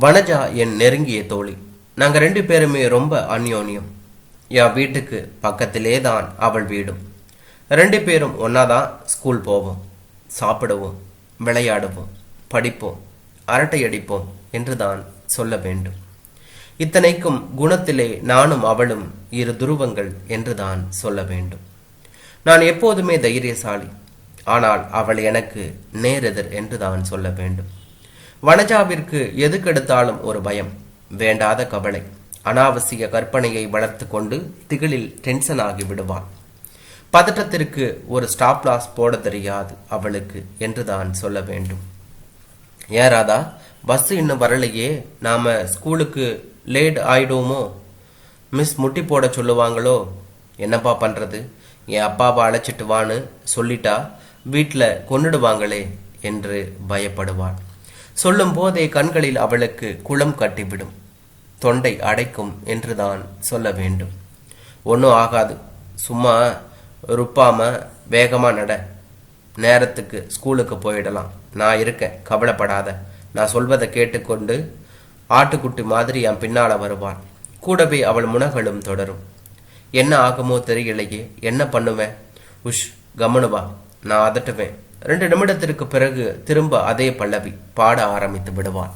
வனஜா என் நெருங்கிய தோழி. நாங்கள் ரெண்டு பேருமே ரொம்ப அந்யோன்யம். என் வீட்டுக்கு பக்கத்திலே தான் அவள் வீடும். ரெண்டு பேரும் ஒன்னாதான் ஸ்கூல் போவோம். சாப்பிடுவோம் விளையாடுவோம் படிப்போம் அரட்டை அடிப்போம் என்று தான் சொல்ல வேண்டும். இத்தனைக்கும் குணத்திலே நானும் அவளும் இரு துருவங்கள் என்று தான் சொல்ல வேண்டும். நான் எப்போதுமே தைரியசாலி. ஆனால் அவள் எனக்கு நேரெதிர் என்று தான் சொல்ல வேண்டும். வனஜாவிற்கு எதுக்கெடுத்தாலும் ஒரு பயம் வேண்டாத கவலை. அனாவசிய கற்பனையை வளர்த்து கொண்டு திகிலில் டென்ஷன் ஆகி விடுவான். பதட்டத்திற்கு ஒரு ஸ்டாப் லாஸ் போட தெரியாது அவளுக்கு என்று தான் சொல்ல வேண்டும். ஏன் ராதா பஸ் இன்னும் வரலையே? நாம ஸ்கூலுக்கு லேட் ஆயிடுவோமோ? மிஸ் முட்டி போட சொல்லுவாங்களோ? என்னப்பா பண்றது? என் அப்பாவை அழைச்சிட்டு வான்னு சொல்லிட்டா வீட்டில் கொன்னுடுவாங்களே என்று பயப்படுவாள். சொல்லும் போதே கண்களில் அவளுக்கு குளம் கட்டிவிடும். தொண்டை அடைக்கும் என்றுதான் சொல்ல வேண்டும். ஒன்றும் ஆகாது. சும்மா ருப்பாம வேகமாக நட. நேரத்துக்கு ஸ்கூலுக்கு போயிடலாம். நான் இருக்கேன் கவலைப்படாத. நான் சொல்வதை கேட்டுக்கொண்டு ஆட்டுக்குட்டி மாதிரி என் பின்னால் வருவான். கூடவே அவள் முனகளும் தொடரும். என்ன ஆகுமோ தெரியலையே. என்ன பண்ணுவேன்? உஷ் கமனுவா நான் அதட்டுவேன். ரெண்டு நிமிடத்திற்கு பிறகு திரும்ப அதே பல்லவி பாட ஆரம்பித்து விடுவான்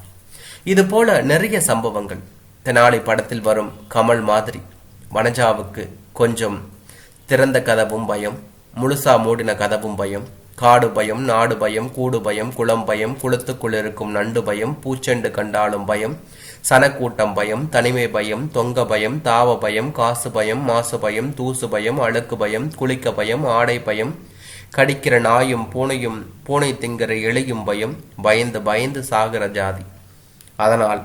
இது போல நிறைய சம்பவங்கள். தெனாலி படத்தில் வரும் கமல் மாதிரி வனஜாவுக்கு கொஞ்சம் திறந்த கதவும் பயம் முழுசா மூடின கதவும் பயம் காடு பயம் நாடு பயம் கூடு பயம் குளம் பயம் குளத்துக்குள் இருக்கும் நண்டு பயம் பூச்செண்டு கண்டாலும் பயம் சனக்கூட்டம் பயம் தனிமை பயம் தொங்க பயம் தாவ பயம் காசு பயம் மாசு பயம் தூசு பயம் அழுக்கு பயம் குளிக்க பயம் ஆடை பயம் கடிக்கிற நாயும் பூனையும் பூனை திங்கிற எலியும் பயம் பயந்து பயந்து சாகிற ஜாதி. அதனால்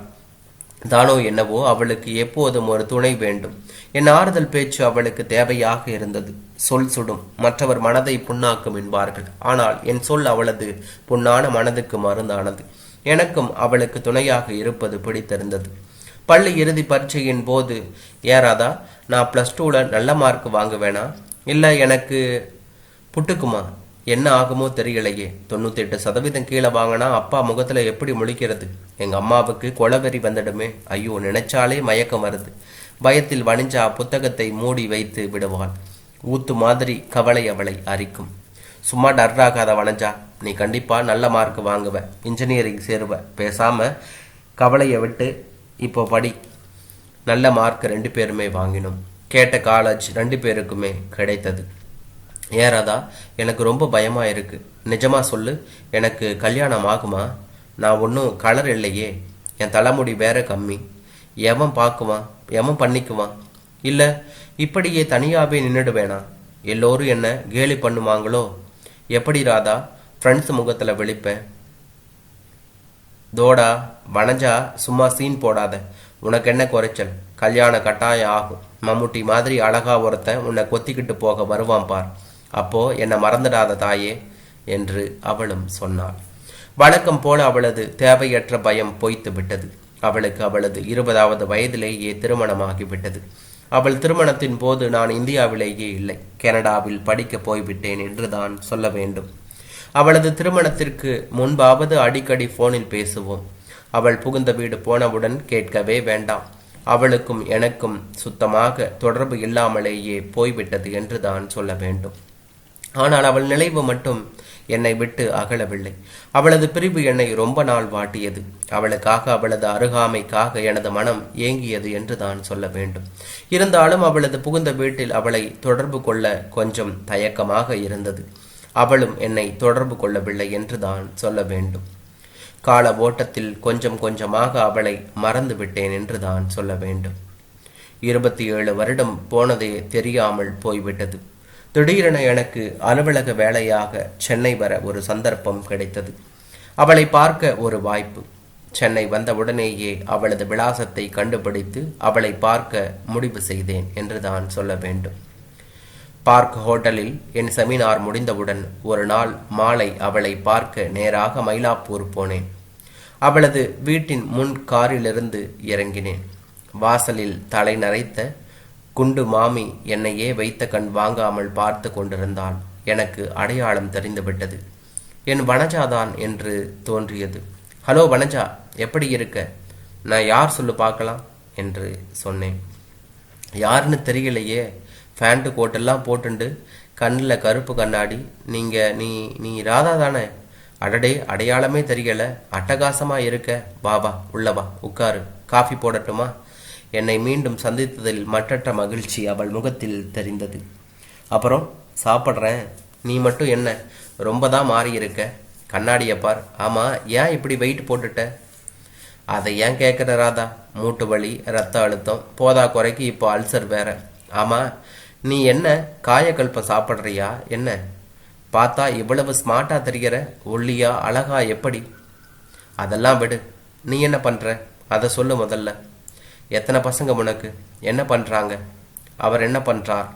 தானோ என்னவோ அவளுக்கு எப்போதும் ஒரு துணை வேண்டும். என் ஆறுதல் பேச்சு அவளுக்கு தேவையாக இருந்தது. சொல் சுடும். மற்றவர் மனதை புண்ணாக்கும் என்பார்கள். ஆனால் என் சொல் அவளது புண்ணான மனதுக்கு மருந்தானது. எனக்கும் அவளுக்கு துணையாக இருப்பது பிடித்திருந்தது. பள்ளி இறுதி பரீட்சையின் போது ஏறாதா நான் ப்ளஸ் டூவில் நல்ல மார்க் வாங்குவேனா? இல்லை எனக்கு புட்டுக்குமா? என்ன ஆகுமோ தெரியலையே. தொண்ணூத்தெட்டு சதவீதம் கீழே வாங்கினா அப்பா முகத்தில் எப்படி முழிக்கிறது? எங்கள் அம்மாவுக்கு கொலவெறி வந்துடுமே. ஐயோ நினைச்சாலே மயக்கம் வருது. பயத்தில் வணிஞ்சா புத்தகத்தை மூடி வைத்து விடுவாள். ஊத்து மாதிரி கவலை அவளை அரிக்கும். சும்மா டர்ராகாத வனஜா நீ கண்டிப்பா நல்ல மார்க் வாங்குவ. இன்ஜினியரிங் சேருவ. பேசாம கவலையை விட்டு இப்போ படி. நல்ல மார்க் ரெண்டு பேருமே வாங்கினோம். கேட்ட காலேஜ் ரெண்டு பேருக்குமே கிடைத்தது. ஏறாதா? எனக்கு ரொம்ப பயமா இருக்கு. நிஜமா சொல்லு. எனக்கு கல்யாணம் ஆகுமா? நான் ஒன்றும் கலர் இல்லையே. என் தலைமுடி வேற கம்மி. எவன் பார்க்குவான் எவன் பண்ணிக்குவான் இல்லை இப்படியே தனியாவே நின்றுடுவேனா எல்லோரும் என்ன கேலி பண்ணுவாங்களோ? எப்படி ராதா? ஃப்ரெண்ட்ஸ் முகத்தில் விழிப்பேன். தோடா வனஞ்சா சும்மா சீன் போடாத. உனக்கு என்ன குறைச்சல்? கல்யாணம் கட்டாயம் ஆகும். மம்முட்டி மாதிரி அழகா ஒருத்தன் உன்னை கொத்திக்கிட்டு போக வருவான் பார். அப்போ என்னை மறந்துடாத தாயே என்று அவளும் சொன்னாள். வழக்கம் போல அவளது தேவையற்ற பயம் பொய்த்து விட்டது. அவளுக்கு அவளது இருபதாவது வயதிலேயே திருமணமாகிவிட்டது அவள் திருமணத்தின் போது நான் இந்தியாவிலேயே இல்லை. கனடாவில் படிக்க போய்விட்டேன் என்று தான் சொல்ல வேண்டும். அவளது திருமணத்திற்கு முன்பாவது அடிக்கடி போனில் பேசுவோம். அவள் புகுந்த வீடு போனவுடன் கேட்கவே வேண்டாம். அவளுக்கும் எனக்கும் சுத்தமாக தொடர்பு இல்லாமலேயே போய்விட்டது என்று தான் சொல்ல வேண்டும். ஆனால் அவள் நினைவு மட்டும் என்னை விட்டு அகலவில்லை. அவளது பிரிவு என்னை ரொம்ப நாள் வாட்டியது. அவளுக்காக அவளது அருகாமைக்காக எனது மனம் ஏங்கியது என்று தான் சொல்ல வேண்டும். இருந்தாலும் அவளது புகுந்த வீட்டில் அவளை தொடர்பு கொள்ள கொஞ்சம் தயக்கமாக இருந்தது. அவளும் என்னை தொடர்பு கொள்ளவில்லை என்று தான் சொல்ல வேண்டும். கால ஓட்டத்தில் கொஞ்சம் கொஞ்சமாக அவளை மறந்து விட்டேன் என்று தான் சொல்ல வேண்டும். இருபத்தி ஏழு வருடம் போனதே தெரியாமல் போய்விட்டது. திடீரென எனக்கு அலுவலக வேலையாக சென்னை வர ஒரு சந்தர்ப்பம் கிடைத்தது. அவளை பார்க்க ஒரு வாய்ப்பு. சென்னை வந்தவுடனேயே அவளது விலாசத்தை கண்டுபிடித்து அவளை பார்க்க முடிவு செய்தேன் என்று தான் சொல்ல வேண்டும். பார்க் ஹோட்டலில் என் செமினார் முடிந்தவுடன் ஒரு நாள் மாலை அவளை பார்க்க நேராக மயிலாப்பூர் போனேன். அவளது வீட்டின் முன் காரிலிருந்து இறங்கினேன். வாசலில் தலை நரைத்த குண்டு மாமி என்னையே வைத்த கண் வாங்காமல் பார்த்து கொண்டிருந்தால் எனக்கு அடையாளம் தெரிந்துவிட்டது. என் வனஜாதான் என்று தோன்றியது. ஹலோ வனஜா எப்படி இருக்க? நான் யார் சொல்லு பார்க்கலாம்? என்று சொன்னேன். யாருன்னு தெரியலையே. ஃபேண்ட்டு கோட்டெல்லாம் போட்டுண்டு கண்ணில் கருப்பு கண்ணாடி. நீங்கள் நீ நீ ராதா தானே? அடடே அடையாளமே தெரியலை. அட்டகாசமாக இருக்க. வா வா உள்ளவா உட்காரு. காஃபி போடட்டுமா? என்னை மீண்டும் சந்தித்ததில் மற்றற்ற மகிழ்ச்சி அவள் முகத்தில் தெரிந்தது. அப்புறம் சாப்பிட்றேன். நீ மட்டும் என்ன? ரொம்ப தான் மாறியிருக்க. கண்ணாடியை பார். ஆமாம் ஏன் இப்படி வெயிட் போட்டுட்ட? அதை ஏன் கேட்குற ராதா? மூட்டு வலி ரத்த அழுத்தம். போதா குறைக்கு இப்போ அல்சர் வேற. ஆமாம் நீ என்ன? காயக்கல்பம் சாப்பிட்றியா? என்ன? பார்த்தா இவ்வளவு ஸ்மார்ட்டாக தெரிகிற? ஒல்லியா அழகா எப்படி? அதெல்லாம் விடு. நீ என்ன பண்ணுற அதை சொல்லு முதல்ல. எத்தனை பசங்க உனக்கு என்ன பண்ணுறாங்க அவர் என்ன பண்ணுறார்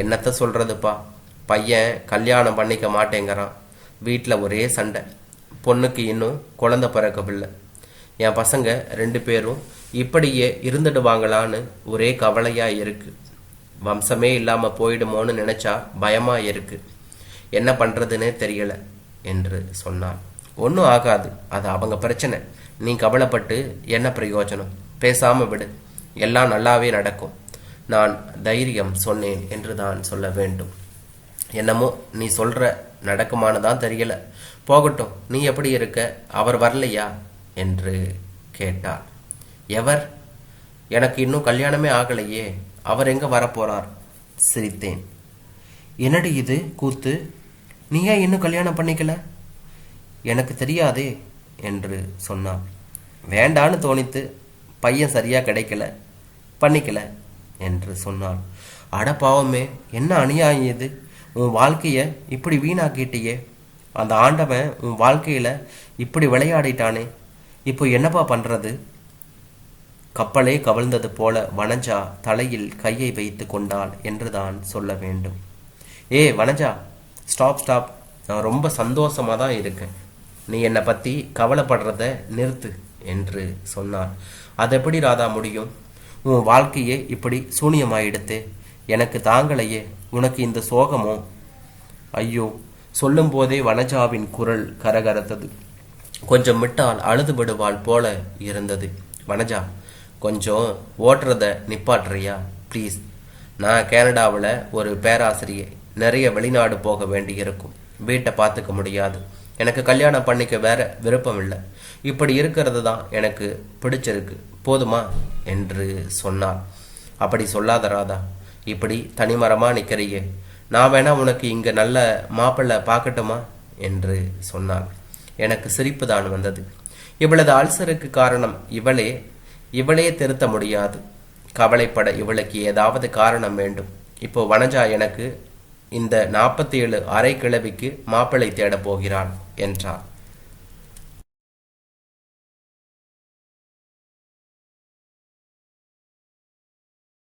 என்னத்த சொல்கிறதுப்பா பையன் கல்யாணம் பண்ணிக்க மாட்டேங்கிறான். வீட்டில் ஒரே சண்டை. பொண்ணுக்கு இன்னும் குழந்த பிறக்கவில்லை. என் பசங்க ரெண்டு பேரும் இப்படியே இருந்துடுவாங்களான்னு ஒரே கவலையாக இருக்குது வம்சமே இல்லாமல் போயிடுமோன்னு நினச்சா பயமாக இருக்கு. என்ன பண்ணுறதுன்னே தெரியலை என்று சொன்னான். ஒன்றும் ஆகாது. அது அவங்க பிரச்சனை. நீ கவலைப்பட்டு என்ன பிரயோஜனம்? பேசாமல் விடு. எல்லாம் நல்லாவே நடக்கும். நான் தைரியம் சொன்னேன் என்று தான் சொல்ல வேண்டும். என்னமோ நீ சொல்கிற நடக்குமானதான் தெரியல. போகட்டும் நீ எப்படி இருக்க? அவர் வரலையா? என்று கேட்டார். எவர்? எனக்கு இன்னும் கல்யாணமே ஆகலையே. அவர் எங்கே வரப்போறார்? சிரித்தேன். என்னடி இது கூத்து? நீ ஏன் இன்னும் கல்யாணம் பண்ணிக்கல? எனக்கு தெரியாதே என்று சொன்னான். வேண்டான்னு தோணித்து பையன் சரியாக கிடைக்கல பண்ணிக்கல என்று சொன்னான் அட பாவமே என்ன அநியாயம் இது? உன் வாழ்க்கையை இப்படி வீணாக்கிட்டியே. அந்த ஆண்டவன் உன் வாழ்க்கையில் இப்படி விளையாடிட்டானே. இப்போ என்னப்பா பண்ணுறது கப்பலே கவிழ்ந்தது போல வனஜா தலையில் கையை வைத்து கொண்டாள் என்றுதான் சொல்ல வேண்டும். ஏ வனஜா ஸ்டாப் ஸ்டாப் நான் ரொம்ப சந்தோஷமாக தான் இருக்கேன். நீ என்னை பற்றி கவலைப்படுறத நிறுத்து. என்று சொன்னார் அது எப்படி ராதா முடியும்? உன் வாழ்க்கையே இப்படி சூனியமாயிடுத்து. எனக்கு தாங்களையே உனக்கு இந்த சோகமோ? ஐயோ சொல்லும் போதே வனஜாவின் குரல் கரகரத்தது. கொஞ்சம் விட்டால் அழுது விடுவாள் போல இருந்தது. வனஜா கொஞ்சம் ஓட்டுறத நிப்பாட்டுறியா? ப்ளீஸ் நான் கேனடாவில் ஒரு பேராசிரியை. நிறைய வெளிநாடு போக வேண்டியிருக்கும். வீட்டை பார்த்துக்க முடியாது. எனக்கு கல்யாணம் பண்ணிக்க வேற விருப்பம் இல்லை இப்படி இருக்கிறது தான் எனக்கு பிடிச்சிருக்கு. போதுமா? என்று சொன்னாள். அப்படி சொல்லாத ராதா. இப்படி தனிமரமாக நிற்கிறியே நான் வேணா உனக்கு இங்கே நல்ல மாப்பிள்ளை பார்க்கட்டுமா? என்று சொன்னாள். எனக்கு சிரிப்பு தான் வந்தது. இவளது அல்சருக்கு காரணம் இவளே. இவளே திருத்த முடியாது. கவலைப்பட இவளுக்கு ஏதாவது காரணம் வேண்டும். இப்போ வனஜா எனக்கு இந்த நாற்பத்தி ஏழு அரை கிழவிக்கு மாப்பிள்ளை தேடப் போகிறாள். என்றார்